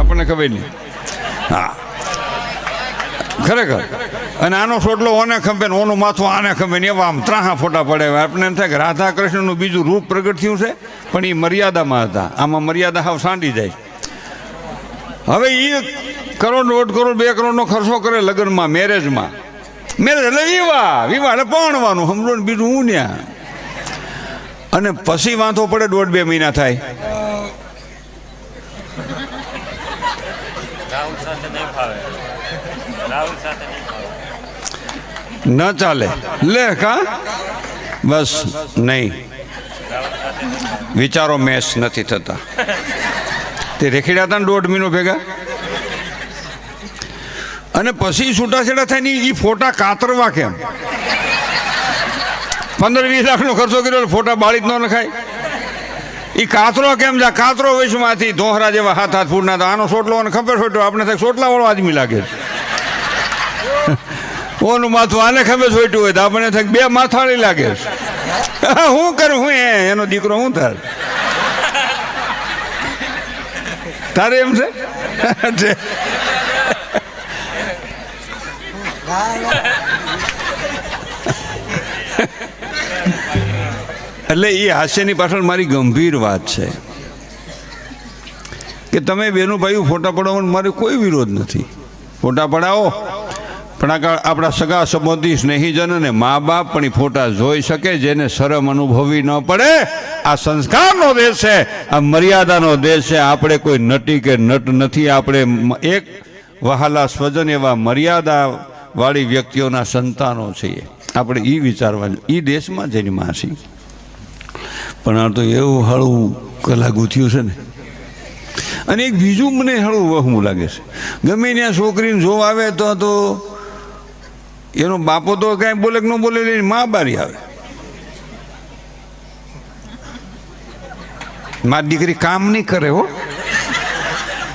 આપણને ખબર નહીં. હા. ખરેખર. અને આનો સોટલો ઓને ખંભે ને ઓનું માથું આને ખંભે ને એવા આમ ત્રાહા ફોટા પડે આપણને એમ થાય કે રાધા કૃષ્ણનું બીજું રૂપ પ્રગટ થયું છે, પણ એ મર્યાદામાં હતા. આમાં મર્યાદા હાવ સાંડી જાય. હવે એ કરોડ દોઢ કરોડ, બે કરોડનો ખર્ચો કરે લગ્નમાં, મેરેજમાં. મેરેજ એટલે વિવાહ. વિવાહ એટલે પરણવાનું. સમજો ને બીજું હું ન્યા? અને પછી વાંધો પડે દોઢ બે મહિના થાય. રાહુલ ન ચાલે. લે, કા? બસ, નહીં. વિચારો મેસ નથી થતા. તે રેખીડા હતા ને દોઢ મહિનો ભેગા? અને પછી છૂટાછેડા થાય ને એ ફોટા કાતરવા કેમ? પંદર વીસ લાખનો ખર્ચો કર્યો ફોટા બાળી જ ન નખાય. એ કાતરો કેમ છે? કાતરો વિશ્વમાંથી ધોહરા જેવા હાથ હાથ ફૂટના તો આનો સોટલો અને ખબર સોટલો આપણે થાય સોટલા વાળો આદમી લાગે છે. ઓનું માથું આને ખબર સોટ્યું હોય તો આપણને થાય બે માથાળી લાગે છે. હું કરું? હું એનો દીકરો હું થાય તારે એમ છે? એટલે એ હાસ્યની પાછળ મારી ગંભીર વાત છે. કે તમે બેનું ભાઈ ફોટા પડાવવાનો મારે કોઈ વિરોધ નથી. ફોટા પડાવો. પણ આપણા સગા સંબંધી સ્નેહીજન અને મા બાપ પણ ફોટા જોઈ શકે જેને શરમ અનુભવી ન પડે. આ સંસ્કારનો દેશ છે, આ મર્યાદાનો દેશ છે. આપણે કોઈ નટી કે નટ નથી. આપણે એક વહાલા સ્વજન એવા મર્યાદા વાળી વ્યક્તિઓના સંતાનો છીએ. આપણે એ વિચારવા એ દેશમાં જેની માસી. પણ આ તો એવું હળવું કલાગું થયું છે ને. અને એક બીજું મને હળવું વહમું લાગે છે. ગમે ત્યાં છોકરીને જો આવે તો તો એનો બાપો તો કાંઈ બોલે કે ન બોલે લઈને મા બારી આવે. મારી દીકરી કામ નહીં કરે હો.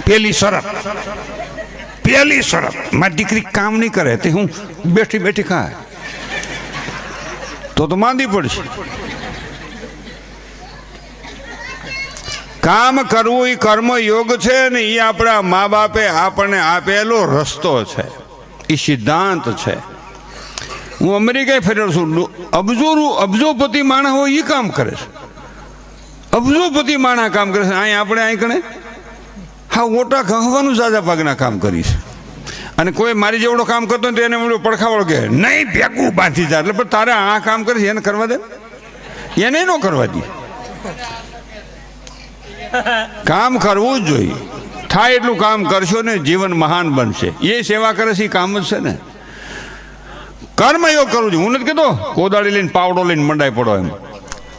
પેલી શરત. પેલી શરત. મારી દીકરી કામ નહીં કરે તે હું બેઠી બેઠી ખાય. તો તો માંદી પડશે. કામ કરવું એ કર્મ યોગ છે ને એ આપણા મા બાપે આપણને આપેલો રસ્તો છે. એ સિદ્ધાંત છે. હું અમેરિકા ફેર્યો છું. અબજો અબજોપતિ માણસ હોય એ કામ કરે છે. અબજોપતિ માણસ કામ કરે છે. અહીં આપણે અહીં કણે? હા, ઓટા કહવાનું સાજા ભાગના કામ કરીશ અને કોઈ મારી જેવડો કામ કરતો ને એને મળ્યો પડખાવળ કે નહીં, ભેગું બાંધી જાય એટલે પણ તારે આ કામ કરીશ એને કરવા દે? એને ન કરવા દે? કામ કરવું જ જોઈએ. થાય એટલું કામ કરશો ને જીવન મહાન બનશે. એ સેવા કરે છે, એ કામ જ છે ને. કર્મયોગ કરવું જોઈએ. હું નથી કહેતો, કોદાળી લઈને, પાવડો લઈને મંડાઈ પડો એમ.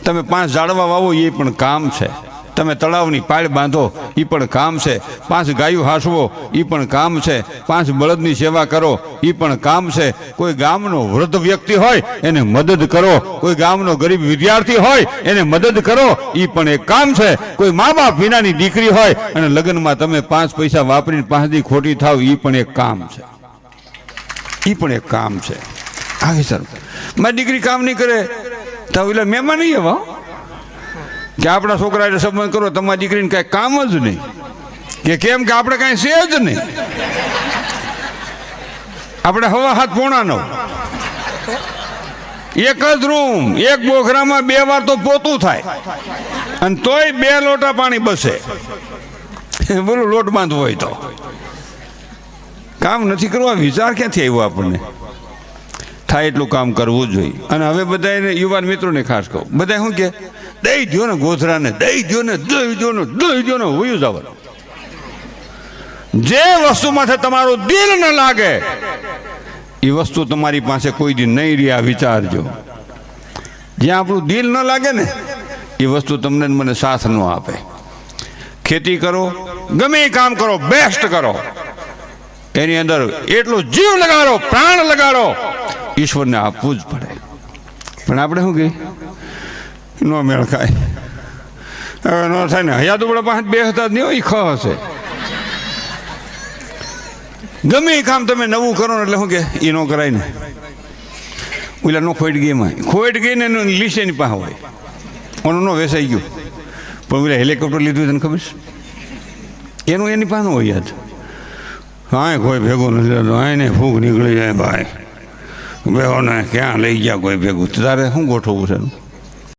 તમે પાંચ ઝાડવા વાવો, એ પણ કામ છે. તમે તળાવની પાળ બાંધો એ પણ કામ છે. પાંચ ગાયું હાંસવો એ પણ કામ છે. પાંચ બળદની સેવા કરો એ પણ કામ છે. કોઈ ગામનો વૃદ્ધ વ્યક્તિ હોય, એને મદદ કરો. કોઈ ગામનો ગરીબ વિદ્યાર્થી હોય, એને મદદ કરો. એ પણ એક કામ છે. કોઈ મા બાપ વિનાની દીકરી હોય, અને લગ્નમાં તમે પાંચ પૈસા વાપરીને પાંચ દી ખોટી થાવ એ પણ એક કામ છે. એ પણ એક કામ છે. હા સર. મારી દીકરી કામ નહીં કરે. તો એટલે મહેમાન નહીં એવા કે આપણા છોકરા એટલે સંબંધ કરો, તમારી દીકરીને કાંઈ કામ જ નહીં. કે કેમ કે આપણે કાંઈ છે જ નહીં. આપણે હવા હાથ પોણાનો. એક જ રૂમ, એક બોખરામાં બે વાર તો પોતું થાય. અને તોય બે લોટા પાણી બસે. બોલો, લોટ બાંધવો હોય તો. કામ નથી કરવા વિચાર ક્યાંથી આવ્યો આપણને? થાય એટલું કામ કરવું જોઈએ. અને હવે બધા યુવાન મિત્રોને ખાસ કહું. બધા શું કે દઈ દો ને ગોધરાને, દઈ દો ને, દઈ દો ને, દઈ દો ને, હોયું જાવ. જે વસ્તુમાંથી તમારું દિલ ન લાગે એ વસ્તુ તમારી પાસે કોઈ દી નહીં રહ્યા, વિચારજો. જ્યાં આપણું દિલ ન લાગે ને એ વસ્તુ તમને મને સાથ ન આપે. ખેતી કરો, ગમે એ કામ કરો બેસ્ટ કરો. એની અંદર એટલો જીવ લગાડો, પ્રાણ લગાડો, ઈશ્વરને આપવું જ પડે. પણ આપણે શું કહી નો મેળ ખાય. હવે ન થાય ને. હયા દુબળા પાસે બે હતા નહીં હોય, ખ હશે. ગમે એ કામ તમે નવું કરો ને એટલે શું કે એ ન કરાય ને. ઓલા નો ખોટ ગઈ એમાં ખોટ ગઈ ને એનું લીસે એની પાસે હોય. ઓનું નો વેસાઈ ગયું. પણ ઓલા હેલિકોપ્ટર લીધું તને ખબર એનું એની પાસે હોય યાદ. હા કોઈ ભેગું નથી લેતો આને ફૂગ નીકળી જાય ભાઈ. બેહોને ક્યાં લઈ ગયા કોઈ ભેગું? તારે શું ગોઠવવું છે એનું?